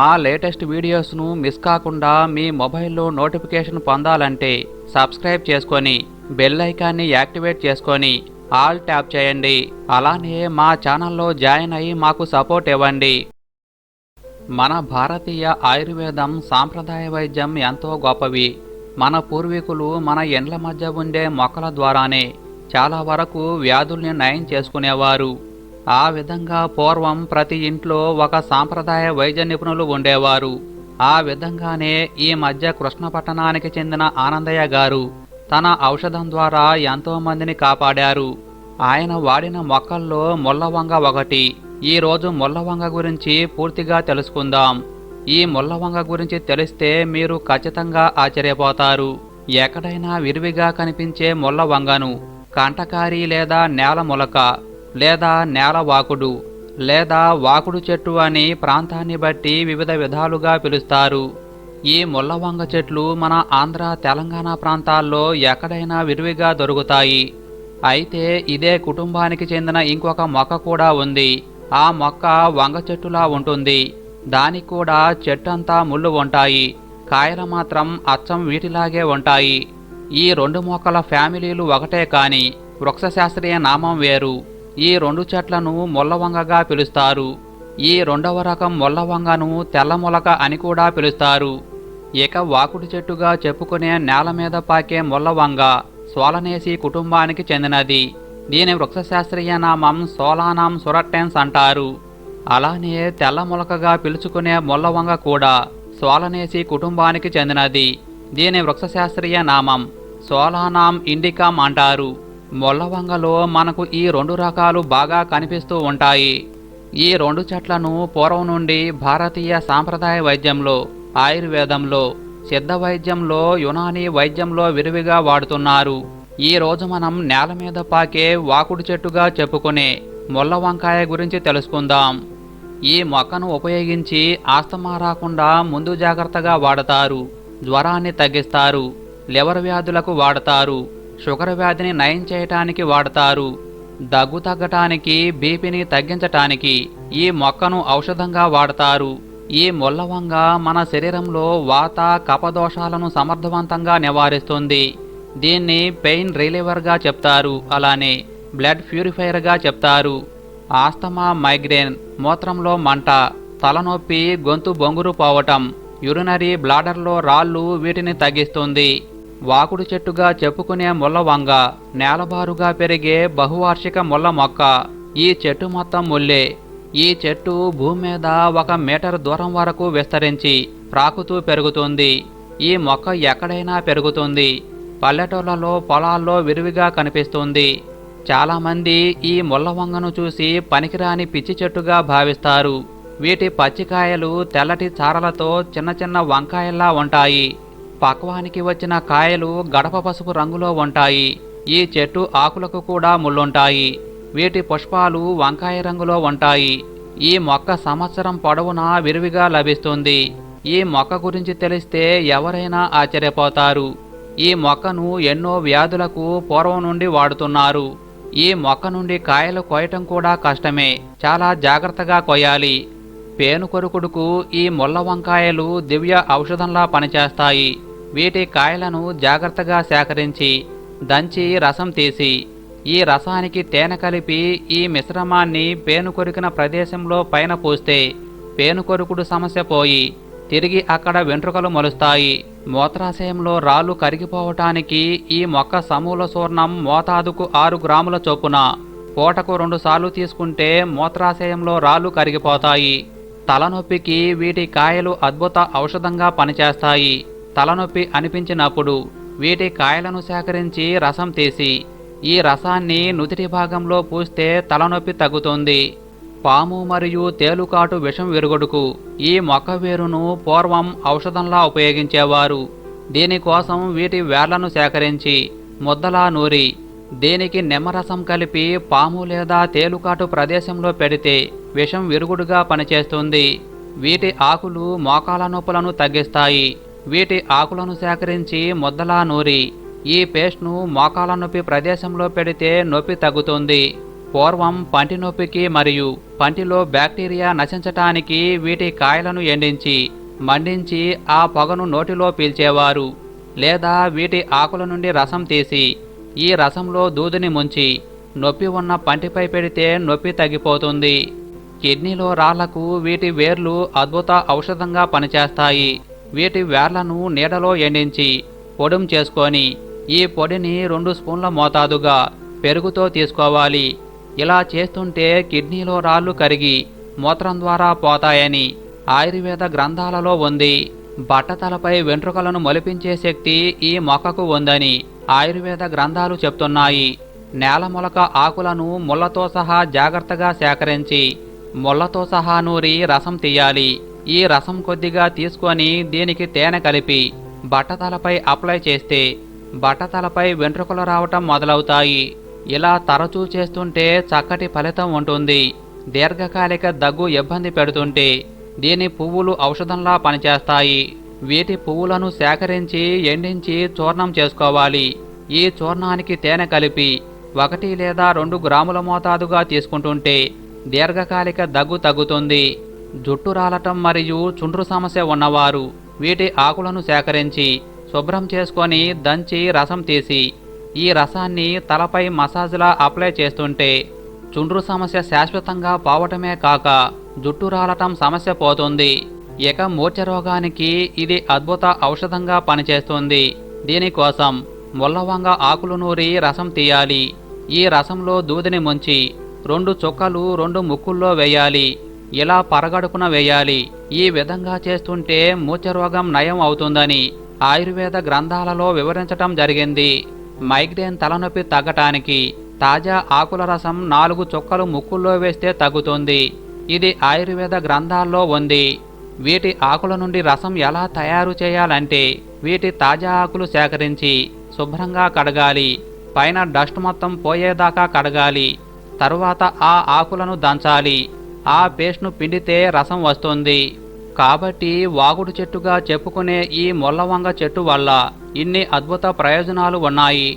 మా latest వీడియోస్ను miss కాకుండా మీ మొబైల్లో నోటిఫికేషన్ పొందాలంటే సబ్స్క్రైబ్ చేసుకొని బెల్ ఐకాన్ని యాక్టివేట్ చేసుకొని ఆల్ ట్యాప్ చేయండి. అలానే మా ఛానల్లో జాయిన్ అయ్యి మాకు సపోర్ట్ ఇవ్వండి. మన భారతీయ ఆయుర్వేదం సాంప్రదాయ వైద్యం ఎంతో గొప్పవి. మన పూర్వీకులు మన ఎండ్ల మధ్య ఉండే మొక్కల ద్వారానే చాలా వరకు వ్యాధుల్ని నయం చేసుకునేవారు. ఆ విధంగా పూర్వం ప్రతి ఇంట్లో ఒక సాంప్రదాయ వైద్య నిపుణులు ఉండేవారు. ఆ విధంగానే ఈ మధ్య కృష్ణపట్టణానికి చెందిన ఆనందయ్య గారు తన ఔషధం ద్వారా ఎంతో మందిని కాపాడారు. ఆయన వాడిన మొక్కల్లో ముల్లవంగ ఒకటి. ఈరోజు ముల్లవంగ గురించి పూర్తిగా తెలుసుకుందాం. ఈ ముల్లవంగ గురించి తెలిస్తే మీరు ఖచ్చితంగా ఆశ్చర్యపోతారు. ఎక్కడైనా విరివిగా కనిపించే ముల్లవంగను కంటకారి లేదా నేల మొలక లేదా నేల వాకుడు లేదా వాకుడు చెట్టు అని ప్రాంతాన్ని బట్టి వివిధ విధాలుగా పిలుస్తారు. ఈ ముల్లవంగ చెట్లు మన ఆంధ్ర తెలంగాణ ప్రాంతాల్లో ఎక్కడైనా విరివిగా దొరుకుతాయి. అయితే ఇదే కుటుంబానికి చెందిన ఇంకొక మొక్క కూడా ఉంది. ఆ మొక్క వంగ చెట్టులా ఉంటుంది. దానికి కూడా చెట్టంతా ముళ్ళు ఉంటాయి. కాయలు మాత్రం అచ్చం వీటిలాగే ఉంటాయి. ఈ రెండు మొక్కల ఫ్యామిలీలు ఒకటే కాని వృక్షశాస్త్రీయ నామం వేరు. ఈ రెండు చెట్లను ముల్లవంగగా పిలుస్తారు. ఈ రెండవ రకం ముల్లవంగను తెల్లమొలక అని కూడా పిలుస్తారు. ఇక వాకుడు చెట్టుగా చెప్పుకునే నేల మీద పాకే ముల్లవంగ సోలనేసి కుటుంబానికి చెందినది. దీని వృక్షశాస్త్రీయ నామం సోలానాం సురట్టెన్స్ అంటారు. అలానే తెల్ల మొలకగా పిలుచుకునే ముల్లవంగ కూడా సోలనేసి కుటుంబానికి చెందినది. దీని వృక్షశాస్త్రీయ నామం సోలానాం ఇండికాం అంటారు. ముల్లవంగలో మనకు ఈ రెండు రకాలు బాగా కనిపిస్తూ ఉంటాయి. ఈ రెండు చెట్లను పూర్వం నుండి భారతీయ సాంప్రదాయ వైద్యంలో ఆయుర్వేదంలో సిద్ధ వైద్యంలో యునానీ వైద్యంలో విరివిగా వాడుతున్నారు. ఈ రోజు మనం నేల మీద పాకే వాకుడు చెట్టుగా చెప్పుకునే ముళ్ళ వంకాయ గురించి తెలుసుకుందాం. ఈ మొక్కను ఉపయోగించి ఆస్తమా రాకుండా ముందు జాగ్రత్తగా వాడతారు. జ్వరాన్ని తగ్గిస్తారు. లివర్ వ్యాధులకు వాడతారు. షుగర్ వ్యాధిని నయం చేయటానికి వాడతారు. దగ్గు తగ్గటానికి బీపీని తగ్గించటానికి ఈ మొక్కను ఔషధంగా వాడతారు. ఈ ముల్లవంగ మన శరీరంలో వాత కపదోషాలను సమర్థవంతంగా నివారిస్తుంది. దీన్ని పెయిన్ రిలీవర్గా చెప్తారు. అలానే బ్లడ్ ప్యూరిఫైయర్గా చెప్తారు. ఆస్తమా మైగ్రేన్ మూత్రంలో మంట తలనొప్పి గొంతు బొంగురు పోవటం యురినరీ బ్లాడర్లో రాళ్ళు వీటిని తగ్గిస్తుంది. వాకుడు చెట్టుగా చెప్పుకునే ముల్లవంగ నేలబారుగా పెరిగే బహువార్షిక ముల్ల మొక్క ఈ చెట్టు మొత్తం ముల్లే. ఈ చెట్టు భూమి మీద ఒక మీటర్ దూరం వరకు విస్తరించి ప్రాకుతూ పెరుగుతుంది. ఈ మొక్క ఎక్కడైనా పెరుగుతుంది. పల్లెటూళ్ళలో పొలాల్లో విరివిగా కనిపిస్తుంది. చాలామంది ఈ ముల్లవంగను చూసి పనికిరాని పిచ్చి చెట్టుగా భావిస్తారు. వీటి పచ్చికాయలు తెల్లటి చారలతో చిన్న చిన్న వంకాయల్లా ఉంటాయి. పక్వానికి వచ్చిన కాయలు గడప పసుపు రంగులో ఉంటాయి. ఈ చెట్టు ఆకులకు కూడా ముళ్ళుంటాయి. వీటి పుష్పాలు వంకాయ రంగులో ఉంటాయి. ఈ మొక్క సంవత్సరం పొడవునా విరివిగా లభిస్తుంది. ఈ మొక్క గురించి తెలిస్తే ఎవరైనా ఆశ్చర్యపోతారు. ఈ మొక్కను ఎన్నో వ్యాధులకు పూర్వం నుండి వాడుతున్నారు. ఈ మొక్క నుండి కాయలు కోయటం కూడా కష్టమే. చాలా జాగ్రత్తగా కొయ్యాలి పేను కొరుకుడుకు ఈ ముళ్ళ వంకాయలు దివ్య ఔషధంలా పనిచేస్తాయి. వీటి కాయలను జాగ్రత్తగా సేకరించి దంచి రసం తీసి ఈ రసానికి తేనె కలిపి ఈ మిశ్రమాన్ని పేనుకొరికిన ప్రదేశంలో పైన పోస్తే పేనుకొరుకుడు సమస్య పోయి తిరిగి అక్కడ వెంట్రుకలు మొలుస్తాయి. మూత్రాశయంలో రాళ్ళు కరిగిపోవటానికి ఈ మొక్క సమూల సూర్ణం మోతాదుకు ఆరు గ్రాముల చొప్పున పూటకు రెండుసార్లు తీసుకుంటే మూత్రాశయంలో రాళ్ళు కరిగిపోతాయి. తలనొప్పికి వీటి కాయలు అద్భుత ఔషధంగా పనిచేస్తాయి. తలనొప్పి అనిపించినప్పుడు వీటి కాయలను సేకరించి రసం తీసి ఈ రసాన్ని నుదిటి భాగంలో పూస్తే తలనొప్పి తగ్గుతుంది. పాము మరియు తేలుకాటు విషం విరుగుడుకు ఈ మొక్క వేరును పూర్వం ఔషధంలా ఉపయోగించేవారు. దీనికోసం వీటి వేర్లను సేకరించి ముద్దలా నూరి దీనికి నిమ్మరసం కలిపి పాము లేదా తేలుకాటు ప్రదేశంలో పెడితే విషం విరుగుడుగా పనిచేస్తుంది. వీటి ఆకులు మోకాల నొప్పులను తగ్గిస్తాయి. వీటి ఆకులను సేకరించి ముద్దలా నూరి ఈ పేస్ట్ను మోకాల నొప్పి ప్రదేశంలో పెడితే నొప్పి తగ్గుతుంది. పూర్వం పంటి నొప్పికి మరియు పంటిలో బ్యాక్టీరియా నశించటానికి వీటి కాయలను ఎండించి మండించి ఆ పొగను నోటిలో పీల్చేవారు. లేదా వీటి ఆకుల నుండి రసం తీసి ఈ రసంలో దూదిని ముంచి నొప్పి ఉన్న పంటిపై పెడితే నొప్పి తగ్గిపోతుంది. కిడ్నీలో రాళ్ళకు వీటి వేర్లు అద్భుత ఔషధంగా పనిచేస్తాయి. వీటి వేర్లను నీడలో ఎండించి పొడుం చేసుకొని ఈ పొడిని రెండు స్పూన్ల మోతాదుగా పెరుగుతో తీసుకోవాలి. ఇలా చేస్తుంటే కిడ్నీలో రాళ్ళు కరిగి మూత్రం ద్వారా పోతాయని ఆయుర్వేద గ్రంథాలలో ఉంది. బట్టతలపై వెంట్రుకలను మొలిపించే శక్తి ఈ మొక్కకు ఉందని ఆయుర్వేద గ్రంథాలు చెప్తున్నాయి. నేల మొలక ఆకులను ముళ్ళతో సహా జాగ్రత్తగా సేకరించి ముళ్ళతో సహా నూరి రసం తీయాలి. ఈ రసం కొద్దిగా తీసుకొని దీనికి తేనె కలిపి బట్టతలపై అప్లై చేస్తే బట్టతలపై వెంట్రుకలు రావటం మొదలవుతాయి. ఇలా తరచూ చేస్తుంటే చక్కటి ఫలితం ఉంటుంది. దీర్ఘకాలిక దగ్గు ఇబ్బంది పెడుతుంటే దీని పువ్వులు ఔషధంలా పనిచేస్తాయి. వీటి పువ్వులను సేకరించి ఎండించి చూర్ణం చేసుకోవాలి. ఈ చూర్ణానికి తేనె కలిపి ఒకటి లేదా రెండు గ్రాముల మోతాదుగా తీసుకుంటుంటే దీర్ఘకాలిక దగ్గు తగ్గుతుంది. జుట్టు రాలటం మరియు చుండ్రు సమస్య ఉన్నవారు వీటి ఆకులను సేకరించి శుభ్రం చేసుకొని దంచి రసం తీసి ఈ రసాన్ని తలపై మసాజ్లా అప్లై చేస్తుంటే చుండ్రు సమస్య శాశ్వతంగా పోవటమే కాక జుట్టు రాలటం సమస్య పోతుంది. ఇక మూర్ఛ రోగానికి ఇది అద్భుత ఔషధంగా పనిచేస్తుంది. దీనికోసం ముల్లవంగ ఆకులు నూరి రసం తీయాలి. ఈ రసంలో దూదిని ముంచి రెండు చుక్కలు రెండు ముక్కుల్లో వేయాలి. ఇలా పరగడుపున వేయాలి? ఈ విధంగా చేస్తుంటే మూత్రరోగం నయం అవుతుందని ఆయుర్వేద గ్రంథాలలో వివరించటం జరిగింది. మైగ్రేన్ తలనొప్పి తగ్గటానికి తాజా ఆకుల రసం నాలుగు చుక్కలు ముక్కుల్లో వేస్తే తగ్గుతుంది. ఇది ఆయుర్వేద గ్రంథాల్లో ఉంది. వీటి ఆకుల నుండి రసం ఎలా తయారు చేయాలంటే వీటి తాజా ఆకులు సేకరించి శుభ్రంగా కడగాలి. పైన డస్ట్ మొత్తం పోయేదాకా కడగాలి. తరువాత ఆ ఆకులను దంచాలి. ఆ పేస్ట్ను పిండితే రసం వస్తుంది. కాబట్టి వాగుడు చెట్టుగా చెప్పుకునే ఈ మొల్లవంగ చెట్టు వల్ల ఇన్ని అద్భుత ప్రయోజనాలు ఉన్నాయి.